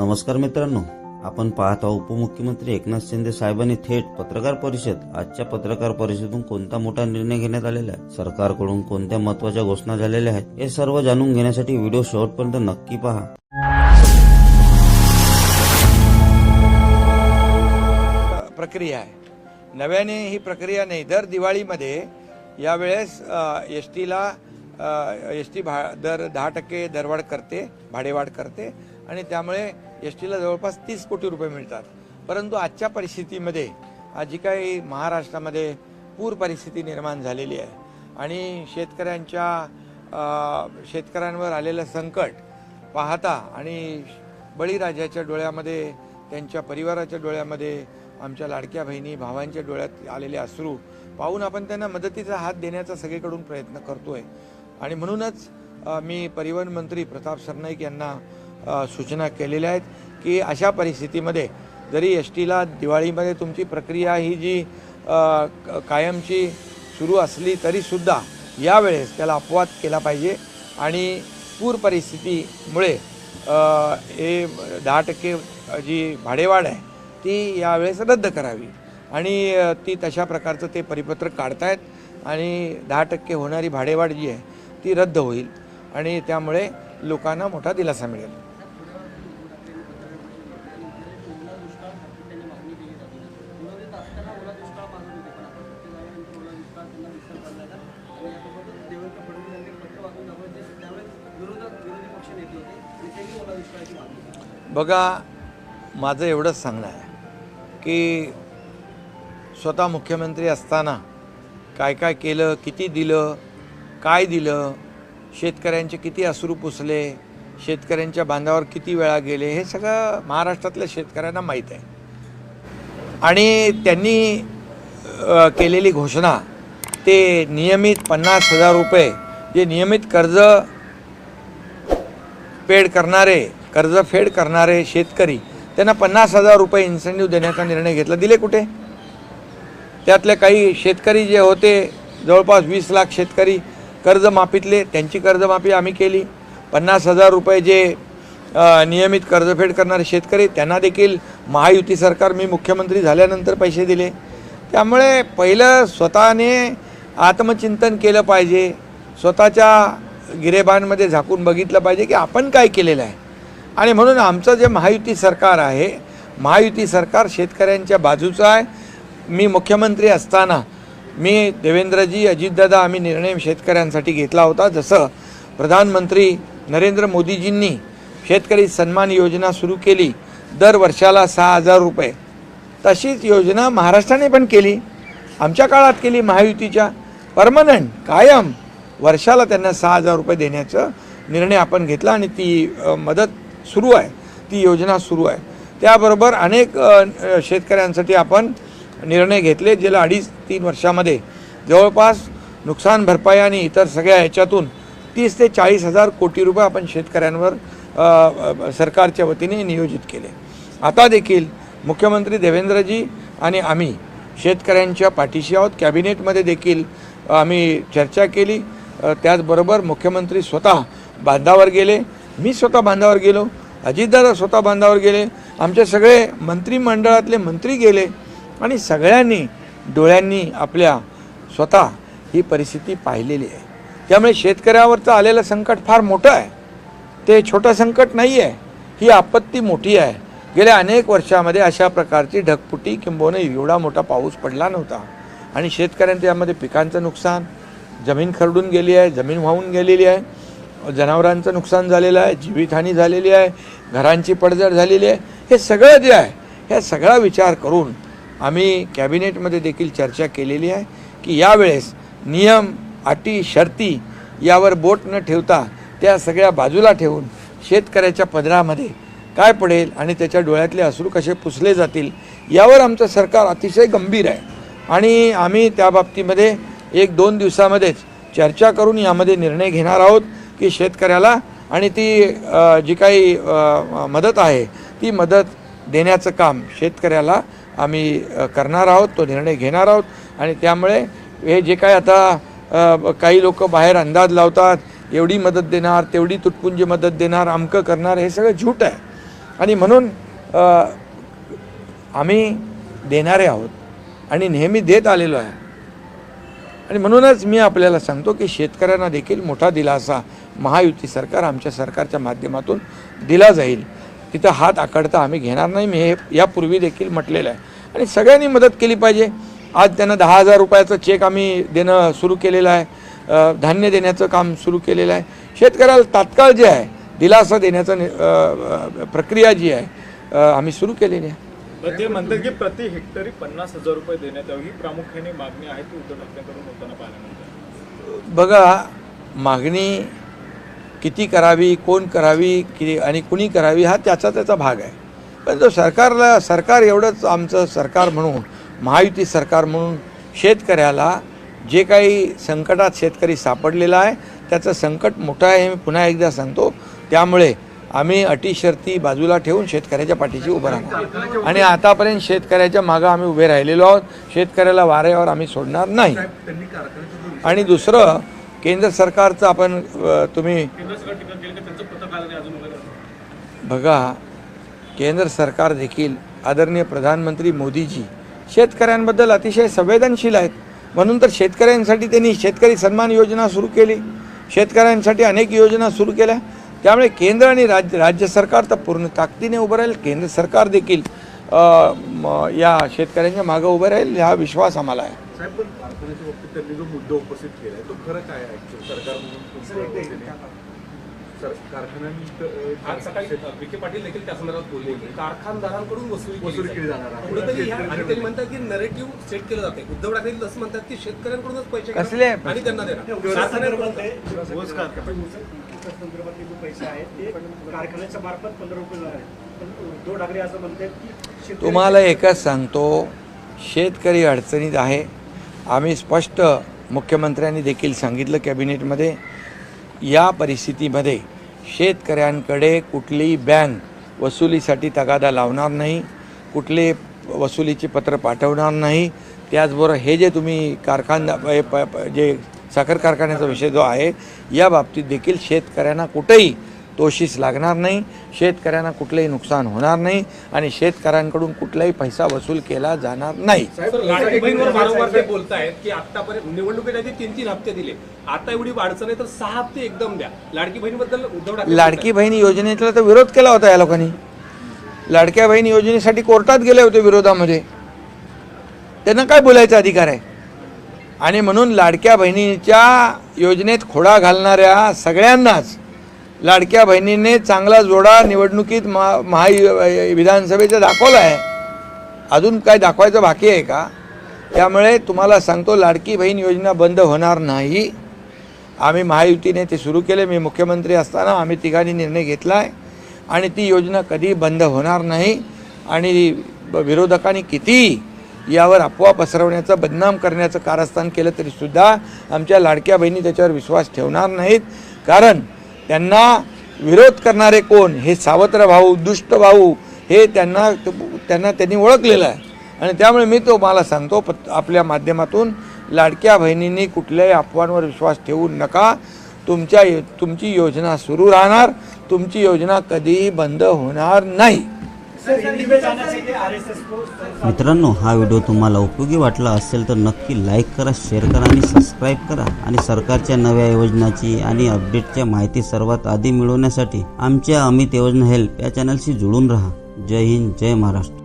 नमस्कार मित्रांनो आपण पाहत आहोत उपमुख्यमंत्री एकनाथ शिंदे साहेबांनी थेट पत्रकार परिषद. आजच्या पत्रकार परिषदेतून कोणता मोठा निर्णय घेण्यात आलेला आहे? सरकारकडून कोणत्या महत्त्वाच्या घोषणा झालेल्या आहेत? हे सर्व जाणून घेण्यासाठी व्हिडिओ शेवटपर्यंत नक्की पहा. प्रक्रिया आहे. नव्याने ही प्रक्रिया नाही दर दिवाळीमध्ये यावेळेस एस टीला एस टी भा दर दहा टक्के दरवाढ करते भाडेवाढ करते आणि त्यामुळे एस टीला जवळपास तीस कोटी रुपये मिळतात. परंतु आजच्या परिस्थितीमध्ये जी काही महाराष्ट्रामध्ये पूर परिस्थिती निर्माण झालेली आहे. आणि शेतकऱ्यांच्या शेतकऱ्यांवर आलेलं संकट पाहता आणि बळीराजाच्या डोळ्यामध्ये त्यांच्या परिवाराच्या डोळ्यामध्ये आमच्या लाडक्या बहिणी भावांच्या डोळ्यात आलेले अश्रू पाहून आपण त्यांना मदतीचा हात देण्याचा सगळीकडून प्रयत्न करतोय. आणि म्हणूनच मी परिवहन मंत्री प्रताप सरनाईक यांना सूचना केलेल्या आहेत की अशा परिस्थितीमध्ये जरी एस टीला दिवाळीमध्ये तुमची प्रक्रिया ही जी क- कायमची सुरू असली तरीसुद्धा यावेळेस त्याला अपवाद केला पाहिजे आणि पूर परिस्थितीमुळे हे दहा टक्के जी भाडेवाढ आहे ती यावेळेस रद्द करावी आणि ती तशा प्रकारचं ते परिपत्रक काढतायत आणि दहा टक्के होणारी भाडेवाढ जी आहे ती रद्द होईल आणि त्यामुळे लोकांना मोठा दिलासा मिळेल. बघा माझं एवढंच सांगणं आहे की स्वतः मुख्यमंत्री असताना काय काय केलं किती दिलं काय दिलं शेतकऱ्यांचे किती अश्रू पुसले शेतकऱ्यांच्या बांधावर किती वेळा गेले हे सगळं महाराष्ट्रातल्या शेतकऱ्यांना माहीत आहे. आणि त्यांनी केलेली घोषणा ते नियमित पन्नास हजार रुपये जे नियमित कर्ज पेड करणारे कर्जफेड करणारे शेतकरी त्यांना पन्नास हजार रुपये इन्सेंटिव्ह देण्याचा निर्णय घेतला. दिले कुठे? त्यातले काही शेतकरी जे होते जवळपास वीस लाख शेतकरी कर्जमाफीतले त्यांची कर्जमाफी आम्ही केली. पन्नास हजार रुपये जे नियमित कर्जफेड करणारे शेतकरी त्यांना देखील महायुती सरकार मी मुख्यमंत्री झाल्यानंतर पैसे दिले. त्यामुळे पहिलं स्वतःने आत्मचिंतन केलं पाहिजे. स्वतःच्या गिरेबानमध्ये झाकून बघितलं पाहिजे की आपण काय केलेलं आहे. आणि म्हणून आमचं जे महायुती सरकार आहे महायुती सरकार शेतकऱ्यांच्या बाजूचं आहे. मी मुख्यमंत्री असताना मी देवेंद्रजी अजितदादा आम्ही निर्णय शेतकऱ्यांसाठी घेतला होता. जसं प्रधानमंत्री नरेंद्र मोदीजींनी शेतकरी सन्मान योजना सुरू केली दर वर्षाला सहा हजार रुपये. तशीच योजना महाराष्ट्राने पण केली. आमच्या काळात केली महायुतीच्या. परमनंट कायम. वर्षाला त्यांना सहा हजार रुपये देण्याचा निर्णय आपण घेतला आणि ती मदत सुरू आहे. ती योजना सुरू आहे. त्याबरोबर अनेक शेतकऱ्यांसाठी आपण निर्णय घेतले ज्याला अडीच तीन वर्षामध्ये जवळपास नुकसान भरपाई आणि इतर सगळ्या ह्याच्यातून तीस ते चाळीस हजार कोटी रुपये आपण शेतकऱ्यांवर सरकारच्या वतीने नियोजित केले. आता देखील मुख्यमंत्री देवेंद्रजी आणि आम्ही शेतकऱ्यांच्या पाठीशी आहोत. कॅबिनेटमध्ये देखील आम्ही चर्चा केली. त्याचबरोबर मुख्यमंत्री स्वतः बांधावर गेले. मी स्वतः बांधावर गेलो. अजितदादा स्वतः बांधावर गेले. आमचे सगळे मंत्रिमंडळातले मंत्री गेले. आणि सगळ्यांनी डोळ्यांनी आपल्या स्वतः ही परिस्थिती पाहिलेली आहे. त्यामुळे शेतकऱ्यावरचं आलेलं संकट फार मोठं आहे. ते छोटं संकट नाही आहे ही आपत्ती मोठी आहे. गेल्या अनेक वर्षामध्ये अशा प्रकारची ढकपुटी किंबहुना एवढा मोठा पाऊस पडला नव्हता. आणि शेतकऱ्यांच्या यामध्ये पिकांचं नुकसान जमीन खरडून गेली आहे जमीन वाहून गेलेली आहे. जनावरांचं नुकसान झालेलं आहे जीवितहानी झालेली आहे घरांची पडझड झालेली आहे. हे सगळं जे आहे ह्या सगळा विचार करून आम्ही कॅबिनेटमध्ये देखील चर्चा केलेली आहे की यावेळेस नियम अटी शर्ती यावर बोट न ठेवता त्या सगळ्या बाजूला ठेवून शेतकऱ्याच्या पदरामध्ये काय पडेल आणि त्याच्या डोळ्यातले अश्रू कसे पुसले जातील यावर आमचं सरकार अतिशय गंभीर आहे. आणि आम्ही त्या बाबतीमध्ये एक दोन दिवसामध्येच चर्चा करून यामध्ये निर्णय घेणार आहोत की शेतकऱ्याला आणि ती जी काही मदत आहे ती मदत देण्याचं काम शेतकऱ्याला आम्ही करणार आहोत तो निर्णय घेणार आहोत. आणि त्यामुळे हे जे काय आता काही लोक बाहेर अंदाज लावतात एवढी मदत देणार तेवढी तुटपुंजी मदत देणार अमकं करणार हे सगळं झूट आहे. आणि म्हणून आम्ही देणारे आहोत. आणि नेहमी देत आलेलो आहे. आणि म्हणूनच मी आपल्याला सांगतो की शेतकऱ्यांना देखील मोठा दिलासा महायुती सरकार आमच्या सरकारच्या माध्यमातून दिला जाईल. तिथं हात आकडता आम्ही घेणार नाही. मी हे यापूर्वी देखील म्हटलेलं आहे. आणि सगळ्यांनी मदत केली पाहिजे. आज त्यांना दहा हजार रुपयाचं चेक आम्ही देणं सुरू केलेलं आहे. धान्य देण्याचं काम सुरू केलेलं आहे. शेतकऱ्याला तात्काळ जे आहे दिलासा देण्याचं प्रक्रिया जी आहे आम्ही सुरू केलेली आहे. तर ते म्हणतात की प्रति हेक्टरी पन्नास हजार रुपये देण्यात यावी. ही प्रामुख्याने मागणी आहे. ती उद्धव ठाकरेंकडून होताना पाहायला बघा मागणी किती करावी कोण करावी कि आणि कुणी करावी हा त्याचा त्याचा भाग आहे. पण जो सरकारला सरकार एवढंच आमचं सरकार म्हणून महायुती सरकार म्हणून शेतकऱ्याला जे काही संकटात शेतकरी सापडलेला आहे त्याचं संकट मोठं आहे हे मी पुन्हा एकदा सांगतो. त्यामुळे आम्ही अटी शर्ती बाजूला ठेवून शेतकऱ्याच्या पाठीशी उभं राहणार. आणि आतापर्यंत शेतकऱ्याच्या मागं आम्ही उभे राहिलेलो आहोत. शेतकऱ्याला वाऱ्यावर आम्ही सोडणार नाही. आणि दुसरं केंद्र सरकारचं आपण तुम्ही बघा केंद्र सरकार देखील आदरणीय प्रधानमंत्री मोदीजी शेतकऱ्यांबद्दल अतिशय संवेदनशील आहेत. म्हणून तर शेतकऱ्यांसाठी त्यांनी शेतकरी सन्मान योजना सुरू केली. शेतकऱ्यांसाठी अनेक योजना सुरू केल्या. त्यामुळे केंद्र आणि राज्य राज्य सरकार तर पूर्ण ताकदीने उभं राहील. केंद्र सरकार देखील या शेतकऱ्यांच्या मागं उभं राहील हा विश्वास आम्हाला आहे. साहेब पण कारखान्याच्या बाबतीत त्यांनी जो मुद्दा उपस्थित केला आहे तो खरं काय आहे ऍक्च्युअली सरकार म्हणून तुमच्या वतीने? सर कारखान्यात आज सकाळी विखे पाटील देखील त्या संदर्भात बोलले की कारखानदारांकडून वसुली वसुली केली केली जाणार आहे. कुठेतरी ह्या- आणि त्यांनी म्हणतात की नरेटिव्ह सेट केलं जाते. उद्धव ठाकरे असं म्हणतात की शेतकऱ्यांकडूनच पैसे कसले? आणि त्यांना देणार. कारखान्यांकडून संदर्भातले जे पैसे आहेत ते कारखान्याच्या मार्फत पंधरा रुपये जाणार आहेत पण उद्धव ठाकरे असं म्हणतात की तुम्हाला एकच सांगतो शेतकरी अडचणीत आहे. आम्ही स्पष्ट मुख्यमंत्र्यांनी देखील सांगितलं कॅबिनेटमध्ये या परिस्थितीमध्ये शेतकऱ्यांकडे कुठलीही बँक वसुलीसाठी तगादा लावणार नाही कुठले वसुलीचे पत्र पाठवणार नाही. त्याचबरोबर हे जे तुम्ही कारखाना प- प- जे साखर कारखान्याचा विषय जो आहे या बाबतीत देखील शेतकऱ्यांना कुठेही तोशीस लागणार नाही शेतकऱ्यांना कुठलंही नुकसान होणार नाही आणि शेतकऱ्यांकडून कुठलाही पैसा वसूल केला जाणार नाही. सर, लाडकी बहीणवर वारंवार ते बोलतायत की आतापर्यंत निवडणुकीत आधी तीन तीन हप्ते दिले. आता एवढी अडचण आहे तर सहा हप्ते एकदम द्या. लाडकी बहीणबद्दल उद्धव ठाकरे लाडकी बहीण योजनेतला तर विरोध केला होता या लोकांनी. लाडक्या बहीण योजनेसाठी कोर्टात गेले होते विरोधामध्ये. त्यांना काय बोलायचा अधिकार आहे? आणि म्हणून लाडक्या बहिणीच्या योजनेत खोडा घालणाऱ्या सगळ्यांनाच लाडक्या बहिणीने चांगला जोडा निवडणुकीत महा महा विधानसभेचा दाखवला आहे. अजून काय दाखवायचं बाकी आहे का? त्यामुळे तुम्हाला सांगतो लाडकी बहीण योजना बंद होणार नाही. आम्ही महायुतीने ते सुरू केले मी मुख्यमंत्री असताना आम्ही तिघांनी निर्णय घेतला आहे आणि ती योजना कधी बंद होणार नाही आणि ब- विरोधकांनी किती यावर अफवा पसरवण्याचं बदनाम करण्याचं कारस्थान केलं तरीसुद्धा आमच्या लाडक्या बहिणी त्याच्यावर विश्वास ठेवणार नाहीत. कारण त्यांना विरोध करणारे कोण? हे सावत्र भाऊ दुष्ट भाऊ हे त्यांना त्यांना त्यांनी ओळखलेलं आहे. आणि त्यामुळे मी तो मला सांगतो प आपल्या माध्यमातून लाडक्या बहिणींनी कुठल्याही अफवांवर विश्वास ठेवू नका. तुमच्या तुमची योजना सुरू राहणार. तुमची योजना कधीही बंद होणार नाही. मित्रांनो हा व्हिडिओ तुम्हाला उपयोगी वाटला असेल तर नक्की लाईक करा शेअर करा आणि सबस्क्राईब करा. आणि सरकारच्या नव्या योजनाची आणि अपडेटच्या माहिती सर्वात आधी मिळवण्यासाठी आमच्या अमित योजना हेल्प या चॅनलशी जुळून राहा. जय हिंद जय महाराष्ट्र.